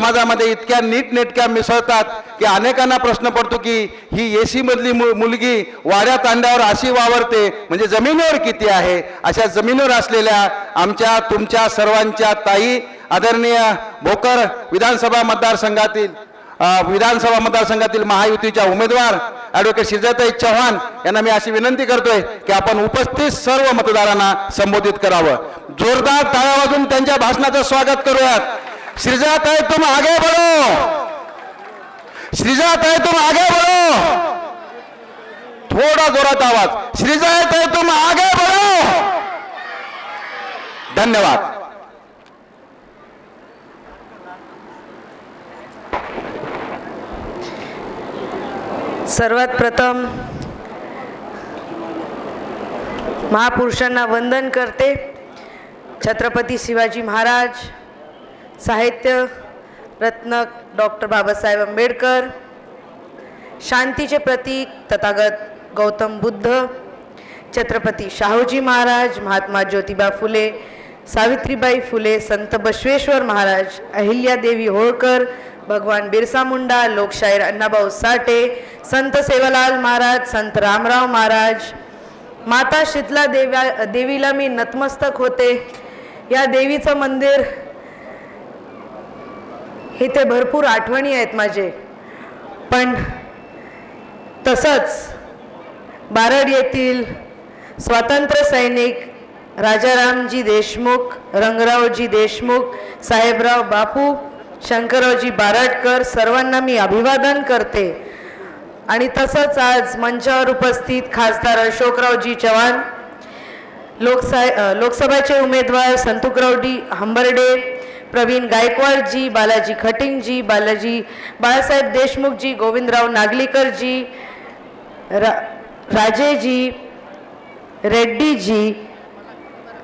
समाजामध्ये इतक्या नीटनेटक्या मिसळतात की अनेकांना प्रश्न पडतो की ही एसी मधली मु- मुलगी वाड्या तांड्यावर अशी वावरते म्हणजे जमिनीवर किती आहे? अशा जमिनीवर असलेल्या आमच्या तुमच्या सर्वांच्या ताई आदरणीय भोकर विधानसभा मतदारसंघातील विधानसभा मतदारसंघातील महायुतीच्या उमेदवार ॲडव्होकेट शिजाताई चव्हाण यांना मी अशी विनंती करतोय की आपण उपस्थित सर्व मतदारांना संबोधित करावं. जोरदार टाळ्या वाजून त्यांच्या भाषणाचं स्वागत करूयात. श्रीजाताई तुम आगे बढ़ो। श्रीजाताई तुम आगे बढ़ो। थोडा जोरात आवाज। श्रीजाताई तुम आगे बढ़ो। धन्यवाद। सर्वात प्रथम महापुरुषांना वंदन करते छत्रपती शिवाजी महाराज. साहित्य रत्न डॉक्टर बाबासाहेब आंबेडकर शांतीचे प्रतीक तथागत गौतम बुद्ध छत्रपती शाहूजी महाराज महात्मा ज्योतिबा फुले सावित्रीबाई फुले संत बसवेश्वर महाराज अहिल्यादेवी होळकर भगवान बिरसा मुंडा लोकशाहीर अण्णाभाऊ साठे संत सेवालाल महाराज संत रामराव महाराज माता शीतला देव्या देवीला मी नतमस्तक होते. या देवीचं मंदिर इथे भरपूर आठवणी आहेत माझे. पण तसंच बारड येथील स्वातंत्र्य सैनिक राजारामजी देशमुख रंगरावजी देशमुख साहेबराव बापू शंकररावजी बारडकर सर्वांना मी अभिवादन करते. आणि तसंच आज मंचावर उपस्थित खासदार अशोकरावजी चव्हाण लोकसा लोकसभेचे लोकसभाचे उमेदवार संतुकरावजी हंबर्डे प्रवीण गायकवाडजी बालाजी खटिंगजी बालाजी बाळासाहेब देशमुखजी गोविंदराव नागलीकरजी रा राजेजी रेड्डीजी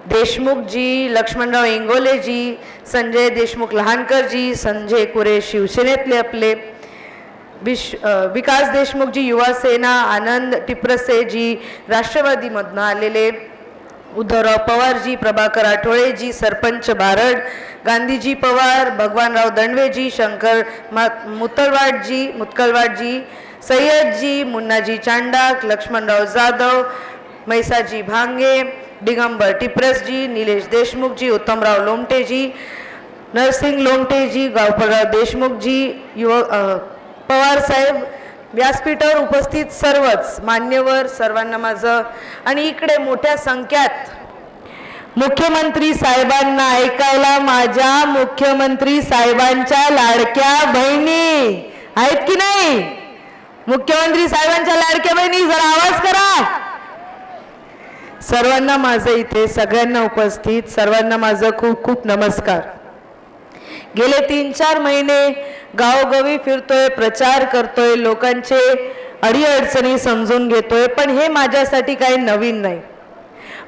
देशमुखजी लक्ष्मणराव इंगोलेजी संजय देशमुख लहानकरजी संजय कुरे शिवसेनेतले आपले विश विकास देशमुखजी युवा सेना आनंद टिप्रसेजी राष्ट्रवादीमधनं आलेले उद्धवराव पवारजी प्रभाकर आठोळेजी सरपंच बारड गांधीजी पवार भगवानराव दंडवेजी शंकर मा मुतलवाडजी मुतकलवाडजी सय्यदजी मुन्नाजी चांडाक लक्ष्मणराव जाधव मैसाजी भांगे दिगंबर टिप्रसजी निलेश देशमुखजी उत्तमराव लोमटेजी नरसिंग लोमटेजी गावपळराव देशमुखजी युवक पवारसाहेब पवार साहेब व्यासपीठावर उपस्थित सर्वच मान्यवर सर्वांना माझं. आणि इकडे मोठ्या संख्यात मुख्यमंत्री साहेबांना ऐकायला माझ्या मुख्यमंत्री साहेबांच्या लाडक्या बहिणी. आहेत की नाही? मुख्यमंत्री साहेबांच्या लाडक्या बहिणी जरा आवाज करा. सर्वांना माझं इथे सगळ्यांना उपस्थित सर्वांना माझं खूप खूप नमस्कार. गेले तीन चार महिने गावोगावी फिरतोय प्रचार करतोय लोकांचे अडीअडचणी समजून घेतोय पण हे माझ्यासाठी काही नवीन नाही.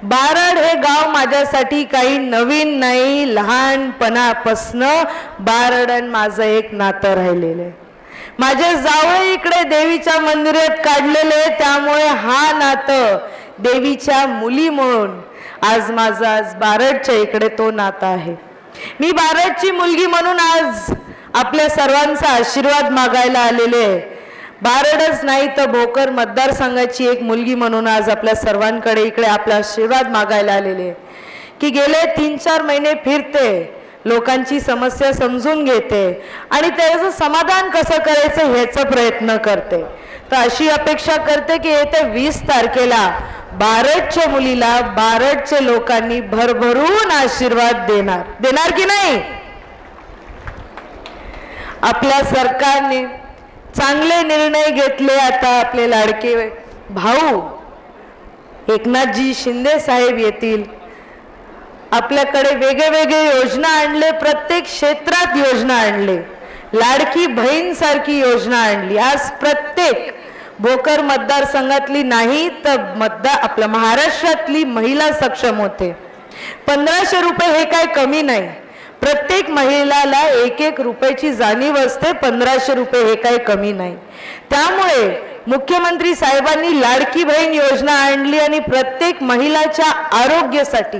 बारड हे गाव माझ्यासाठी काही नवीन नाही. लहानपणापासनं आणि माझं एक नातं राहिलेलं आहे. माझे जावळ इकडे देवीच्या मंदिरात काढलेले त्यामुळे हा नातं देवीच्या मुली म्हणून आज माझं आज बारडच्या इकडे तो नातं आहे. मी भारतची मुलगी म्हणून आज आपल्या सर्वांचा आशीर्वाद मागायला आलेले आहे. बारडच नाही तर भोकर मतदारसंघाची एक मुलगी म्हणून आज आपल्या सर्वांकडे इकडे आपला आशीर्वाद मागायला आलेले की गेले तीन चार महिने फिरते लोकांची समस्या समजून घेते आणि त्याचं समाधान कसं करायचं ह्याचा प्रयत्न करते. तर अशी अपेक्षा करते की येत्या वीस तारखेला बारडच्या मुलीला बारडचे लोकांनी भरभरून आशीर्वाद देणार. देणार की नाही? आपल्या सरकारने चांगले निर्णय घेतले आता आपले लाडके भाऊ. एकनाथजी शिंदे साहेब येतील. आपल्याकडे वेगळे वेगळे योजना आणले प्रत्येक क्षेत्रात योजना आणले. लाडकी बहीण सारखी योजना आणली. आज प्रत्येक भोकर मतदारसंघातली नाही तर मतदार आपल्या महाराष्ट्रातली महिला सक्षम होते. पंधराशे रुपये हे काय कमी नाही. प्रत्येक महिलाला एक एक रुपयाची जाणीव असते पंधराशे रुपये हे काही कमी नाही. त्यामुळे मुख्यमंत्री साहेबांनी लाडकी बहीण योजना आणली आणि प्रत्येक महिलाच्या आरोग्यासाठी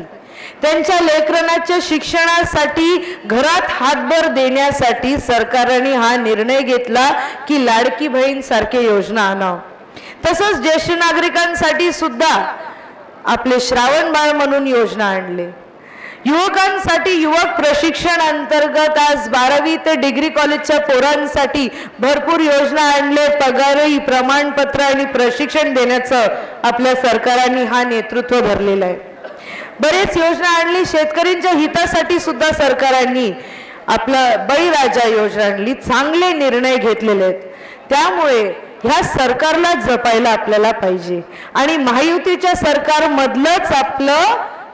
त्यांच्या लेकरणाच्या शिक्षणासाठी घरात हातभर देण्यासाठी सरकारने हा निर्णय घेतला की लाडकी बहीण सारखे योजना आणावं. तसंच ज्येष्ठ नागरिकांसाठी सुद्धा आपले श्रावण बाळ म्हणून योजना आणले. युवकांसाठी युवक प्रशिक्षण अंतर्गत आज बारावी ते डिग्री कॉलेजच्या पोरांसाठी भरपूर योजना आणले. पगारही प्रमाणपत्र आणि प्रशिक्षण देण्याचं आपल्या सरकारांनी हा नेतृत्व भरलेलं आहे. बरेच योजना आणली. शेतकऱ्यांच्या हितासाठी सुद्धा सरकारांनी आपलं बळीराजा योजना आणली. चांगले निर्णय घेतलेले आहेत. त्यामुळे ह्या सरकारला जपायला आपल्याला पाहिजे. आणि महायुतीच्या सरकारमधलंच आपलं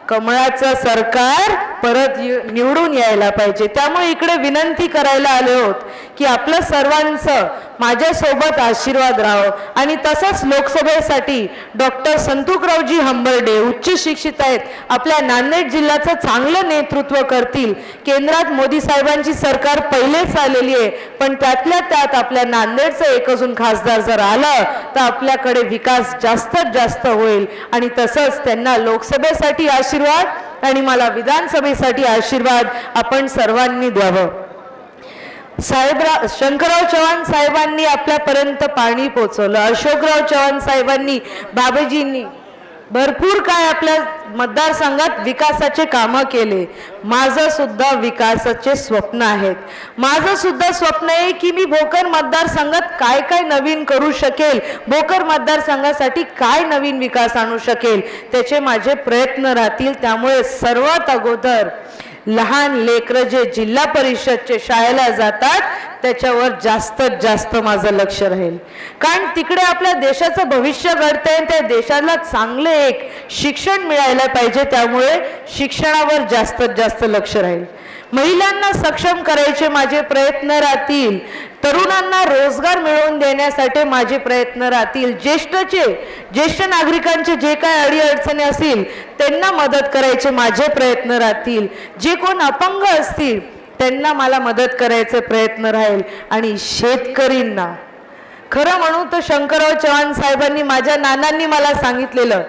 कमळाचं सरकार परत निवडून यायला पाहिजे. त्यामुळे इकडे विनंती करायला आले होत की आपलं सर्वांचं माझ्यासोबत आशीर्वाद राहो आणि तसंच लोकसभेसाठी डॉक्टर संतुकरावजी हंबर्डे उच्च शिक्षित आहेत आपल्या नांदेड जिल्ह्याचं चांगलं नेतृत्व करतील. केंद्रात मोदी साहेबांची सरकार पहिलेच आलेली आहे पण त्यातल्या त्यात आपल्या नांदेडचं एक अजून खासदार जर आलं तर आपल्याकडे विकास जास्तच जास्त होईल. आणि तसंच त्यांना लोकसभेसाठी आशीर्वाद आणि मला विधानसभेसाठी आशीर्वाद आपण सर्वांनी द्यावं. साहेबराव शंकरराव चव्हाण साहेबांनी आपल्यापर्यंत पाणी पोचवलं अशोकराव चव्हाण साहेबांनी बाबाजींनी भरपूर काय आपल्या मतदारसंघात विकासाचे कामं केले. माझं सुद्धा विकासाचे स्वप्न आहेत. माझं सुद्धा स्वप्न आहे की मी भोकर मतदारसंघात काय काय नवीन करू शकेल? भोकर मतदारसंघासाठी काय नवीन विकास आणू शकेल? त्याचे माझे प्रयत्न राहतील. त्यामुळे सर्वात अगोदर लहान लेकरं जे जिल्हा परिषदचे शाळेला जातात त्याच्यावर जास्तीत जास्त माझं लक्ष राहील. कारण तिकडे आपल्या देशाचं भविष्य घडतंय त्या देशाला चांगले एक शिक्षण मिळायला पाहिजे त्यामुळे शिक्षणावर जास्तीत जास्त लक्ष राहील. महिलांना सक्षम करायचे माझे प्रयत्न राहतील. तरुणांना रोजगार मिळवून देण्यासाठी माझे प्रयत्न राहतील. ज्येष्ठचे ज्येष्ठ नागरिकांचे जे काय अडीअडचणी असतील त्यांना मदत करायचे माझे प्रयत्न राहतील. जे कोण अपंग असतील त्यांना मला मदत करायचे प्रयत्न राहील. आणि शेतकरींना. खरं म्हणू तर शंकरराव चव्हाण साहेबांनी माझ्या नानांनी मला सांगितलेलं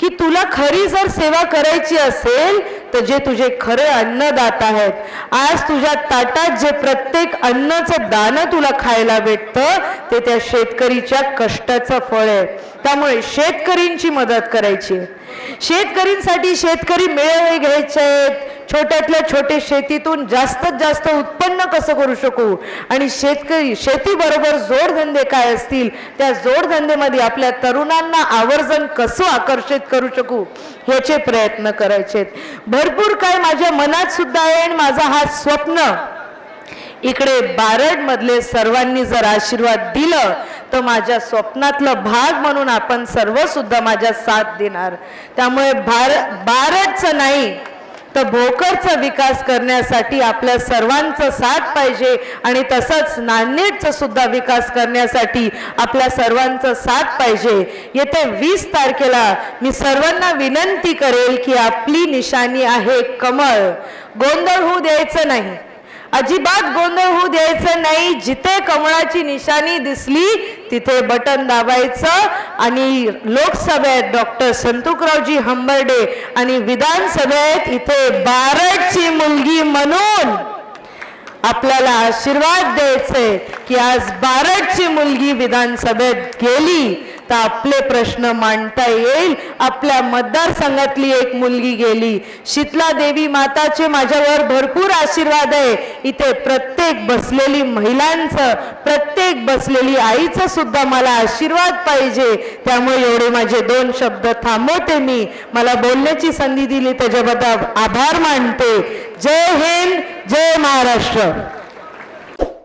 की तुला खरी जर सेवा करायची असेल तर जे तुझे खरे अन्नदाता आहेत आज तुझ्या ताटात जे प्रत्येक अन्नाचं दाणं तुला खायला भेटतं ते त्या शेतकरीच्या कष्टाचं फळ आहे त्यामुळे शेतकरींची मदत करायची आहे. शेतकरींसाठी शेतकरी मेळावे घ्यायचे आहेत. छोट्यातल्या छोटे शेतीतून जास्तीत जास्त उत्पन्न कसं करू शकू? आणि शेतकरी शेतीबरोबर जोडधंदे काय असतील? त्या जोडधंदेमध्ये आपल्या तरुणांना आवर्जन कसं आकर्षित करू शकू? याचे प्रयत्न करायचे भरपूर काय माझ्या मनात सुद्धा आहे आणि माझा हा स्वप्न. इकडे बारडमधले सर्वांनी जर आशीर्वाद दिलं तर माझ्या स्वप्नातलं भाग म्हणून आपण सर्वसुद्धा माझ्या साथ देणार. त्यामुळे भार भारतचं नाही तर भोकरचा विकास करण्यासाठी आपल्या सर्वांचं साथ पाहिजे आणि तसंच नांदेडचा सुद्धा विकास करण्यासाठी आपल्या सर्वांचं साथ पाहिजे. येत्या वीस तारखेला मी सर्वांना विनंती करेल की आपली निशाणी आहे कमळ. गोंधळ होऊ द्यायचं नाही. अजिबात गोंधळ होऊ द्यायचं नाही. जिथे कमळाची निशाणी दिसली तिथे बटन दाबायचं. आणि लोकसभेत डॉक्टर संतुकरावजी हंबर्डे आणि विधानसभेत इथे बारडची मुलगी म्हणून आपल्याला आशीर्वाद द्यायचे की आज बारडची मुलगी विधानसभेत गेली. तर आपले प्रश्न मांडता येईल. आपल्या मतदारसंघातली एक मुलगी गेली. शीतला देवी माताचे माझ्यावर भरपूर आशीर्वाद आहे. इथे प्रत्येक बसलेली महिलांचं प्रत्येक बसलेली आईचं सुद्धा मला आशीर्वाद पाहिजे. त्यामुळे एवढे माझे दोन शब्द थांबवते मी. मला बोलण्याची संधी दिली त्याच्याबद्दल आभार मानते. जय हिंद जय महाराष्ट्र.